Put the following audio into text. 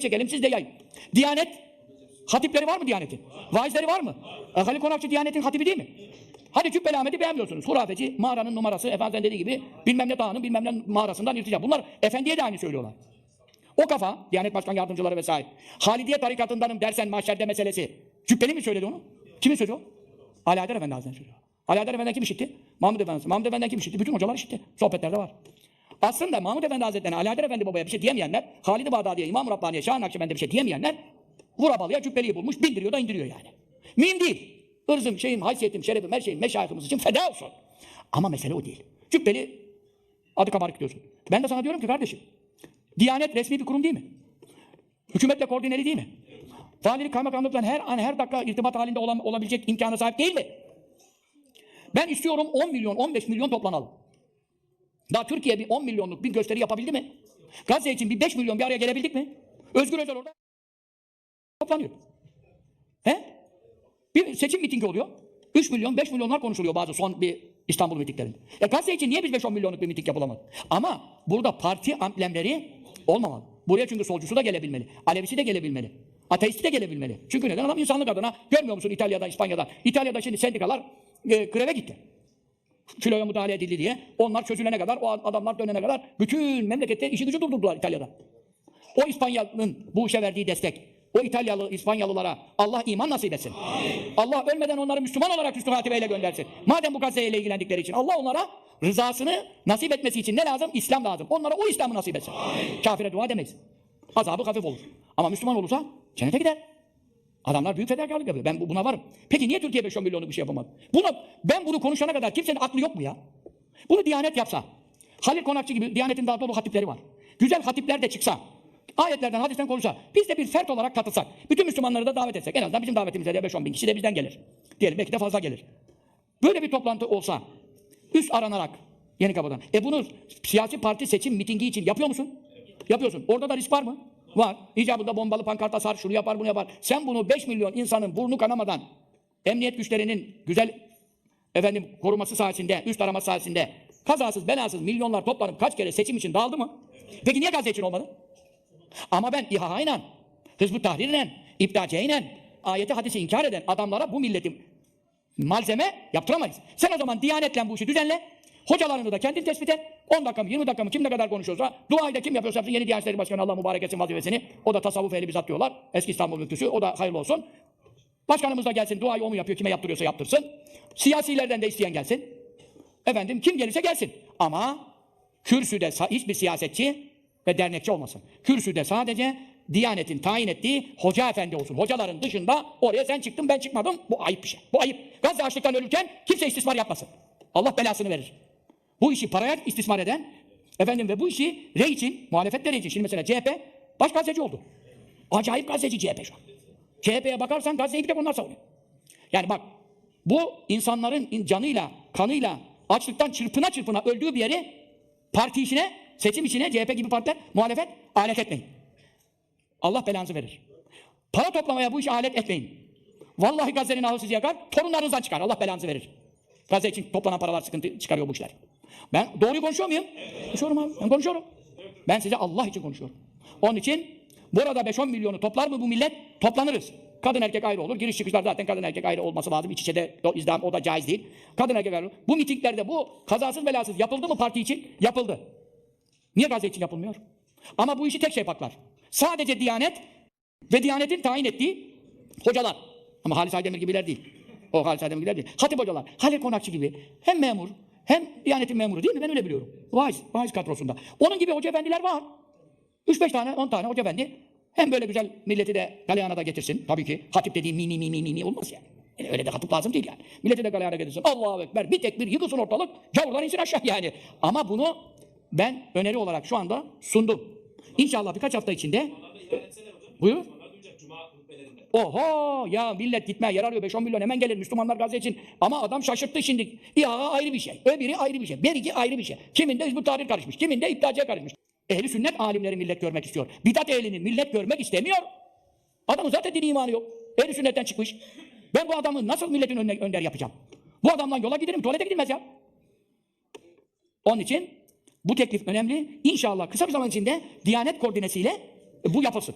çekelim siz de yayın. Diyanet hatipleri var mı Diyanet'in? Vaizleri var mı? E, Halil Konakçı Diyanet'in hatibi değil mi? Hadi Cübbeli Ahmet'i beğenmiyorsunuz. Hurafeci, mağaranın numarası, efendiden dediği gibi bilmem ne dağının bilmem ne mağarasından irtica. Bunlar efendiye de aynı söylüyorlar. O kafa, Diyanet Başkan Yardımcıları vesaire. Halidiye tarikatındanım dersen mahşerde meselesi. Cübbeli mi söyledi onu? Kimin söylüyor? Ali Haydar Efendi Hazretleri söylüyor. Haydar Efendi'den kim işitti? Mahmud Efendi. Mahmud Efendi'den kim işitti? Bütün hocalar işitti. Sohbetlerde var. Aslında Mahmud Efendi Hazretleri'ne, Haydar Efendi babaya bir şey diyemeyenler, Halid-i Bağdadi'ye, İmam Rabbani'ye, Şah Nakşibend'e bir şey diyemeyenler, Vurabalı'ya cübbeliyi bulmuş, bildiriyor da indiriyor yani. Mühim değil. Irzım, şeyim, haysiyetim, şerefim, her şeyim, meşayihimiz için feda olsun. Ama mesele o değil. Cübbeli, adı kabarık diyorsun. Ben de sana diyorum ki kardeşim, Diyanet resmi bir kurum değil mi? Hükümetle koordineli değil mi? Valilik, kaymakamlıkla her an, her dakika irtibat halinde olan, olabilecek imkana sahip değil mi? Ben istiyorum 10 milyon, 15 milyon toplanalım. Daha Türkiye bir 10 milyonluk bir gösteri yapabildi mi? Gazze için bir 5 milyon bir araya gelebildik mi? Özgür Özel orada toplanıyor. He? Bir seçim mitingi oluyor. 3 milyon, 5 milyonlar konuşuluyor bazı son bir İstanbul mitinglerinde. E Gazze için niye biz 5-10 milyonluk bir miting yapılamadı? Ama burada parti amblemleri olmamalı. Buraya çünkü solcusu da gelebilmeli. Alevisi de gelebilmeli. Ateisti de gelebilmeli. Çünkü neden? Adam insanlık adına görmüyor musun İtalya'da, İspanya'da? İtalya'da şimdi sendikalar e, greve gitti filoya müdahale edildi diye. Onlar çözülene kadar, o adamlar dönene kadar bütün memlekette işi gücü durdurdular İtalya'da. O İspanya'nın bu işe verdiği destek, o İtalyalı, İspanyalılara Allah iman nasip etsin. Allah ölmeden onları Müslüman olarak üstü hatibeyle göndersin. Madem bu Gazze ile ilgilendikleri için Allah onlara rızasını nasip etmesi için ne lazım? İslam lazım. Onlara o İslam'ı nasip etsin. Kafire dua demeyiz. Azabı hafif olur. Ama Müslüman olursa cennete gider. Adamlar büyük fedakarlık yapıyor. Ben bu- buna varım. Peki niye Türkiye 5 milyonluk bir şey yapamadı? Buna, ben bunu konuşana kadar kimsenin aklı yok mu ya? Bunu Diyanet yapsa. Halil Konakçı gibi Diyanet'in daha dolu hatipleri var. Güzel hatipler de çıksa. Ayetlerden, hadisten konuşsa. Biz de bir fert olarak katılsak. Bütün Müslümanları da davet etsek. En azından bizim davetimize de 5-10 bin kişi de bizden gelir. Diyelim belki de fazla gelir. Böyle bir toplantı olsa. Üst aranarak. Yeni kapıdan. E bunu siyasi parti seçim mitingi için yapıyor musun? Yapıyorsun. Orada da risk var mı? Var. İcabında bombalı pankart asar, şunu yapar, bunu yapar. Sen bunu 5 milyon insanın burnu kanamadan, emniyet güçlerinin güzel efendim koruması sayesinde, üst arama sayesinde kazasız belasız milyonlar toplanıp kaç kere seçim için dağıldı mı? Peki niye Gazze için olmadı? Ama ben İHA ile, Hızbı Tahrir ile, İbdaciye ile, ayeti hadisi inkar eden adamlara bu milletin malzeme yaptıramayız. Sen o zaman Diyanetle bu işi düzenle. Hocalarını da kendin tespit et. 10 dakika mı 20 dakika mı kim ne kadar konuşuyorsa duayı da kim yapıyorsa yapsın. Yeni Diyanet İşleri Başkanı Allah mübarek etsin vazifesini. O da tasavvuf ehli bizzat diyorlar. Eski İstanbul müftüsü. O da hayırlı olsun. Başkanımız da gelsin duayı o mu yapıyor kime yaptırıyorsa yaptırsın. Siyasilerden de isteyen gelsin. Efendim kim gelirse gelsin. Ama kürsüde hiçbir siyasetçi ve dernekçi olmasın. Kürsüde sadece Diyanet'in tayin ettiği hoca efendi olsun. Hocaların dışında oraya sen çıktın ben çıkmadım. Bu ayıp bir şey. Bu ayıp. Gazze açlıktan ölürken kimse istismar yapmasın. Allah belasını verir. Bu işi paraya istismar eden efendim ve bu işi rey için, muhalefetleri için. Şimdi mesela CHP baş gazeteci oldu. Acayip gazeteci CHP şu an. CHP'ye bakarsan Gazze'yi bir tek onlar savunuyor. Yani bak bu insanların in- canıyla, kanıyla, açlıktan çırpına çırpına öldüğü bir yeri parti işine, seçim işine CHP gibi partiler muhalefet alet etmeyin. Allah belanızı verir. Para toplamaya bu işi alet etmeyin. Vallahi Gazze'nin ahı sizi yakar, torunlarınızdan çıkar. Allah belanızı verir. Gazze için toplanan paralar sıkıntı çıkarıyor bu işler. Ben doğruyu konuşuyor muyum? Konuşuyorum abi. Ben konuşuyorum. Ben size Allah için konuşuyorum. Onun için burada 5-10 milyonu toplar mı bu millet? Toplanırız. Kadın erkek ayrı olur. Giriş çıkışlar zaten kadın erkek ayrı olması lazım. İç içe de o izdiham o da caiz değil. Kadın erkek ayrı. Bu mitinglerde bu kazasız belasız yapıldı mı parti için? Yapıldı. Niye Gazze için yapılmıyor? Ama bu işi tek şey yapaklar. Sadece Diyanet ve Diyanet'in tayin ettiği hocalar. Ama Halis Aydemir gibiler değil. O Halis Aydemir gibiler değil. Hatip hocalar, Halil Konakçı gibi hem memur hem Diyanet'in memuru değil mi? Ben öyle biliyorum. Vaiz, vaiz kadrosunda. Onun gibi hoca efendiler var. 3-5 tane, 10 tane hoca efendi. Hem böyle güzel milleti de galeyana da getirsin. Tabii ki hatip dediğim mini mini mini olmaz yani. Yani öyle de hatip lazım değil yani. Milleti de galeyana getirsin. Allahu Ekber. Bir tek bir yıkılsın ortalık. Gavurlar insin aşağı yani. Ama bunu ben öneri olarak şu anda sundum. İnşallah birkaç hafta içinde Buyur. Oho ya millet gitmeye yer arıyor 5-10 milyon hemen gelir Müslümanlar Gazze için. Ama adam şaşırttı şimdi. İHA ayrı bir şey. Öbürü ayrı bir şey. Beriki ayrı bir şey. Kiminde Hizbut Tahrir karışmış. Kiminde İptacıya karışmış. Ehli sünnet alimleri millet görmek istiyor. Bidat ehlinin millet görmek istemiyor. Adamın zaten dini imanı yok. Ehli sünnetten çıkmış. Ben bu adamı nasıl milletin önüne önder yapacağım? Bu adamdan yola giderim tuvalete gidilmez ya. Onun için bu teklif önemli. İnşallah kısa bir zaman içinde Diyanet koordinesiyle bu yapılsın.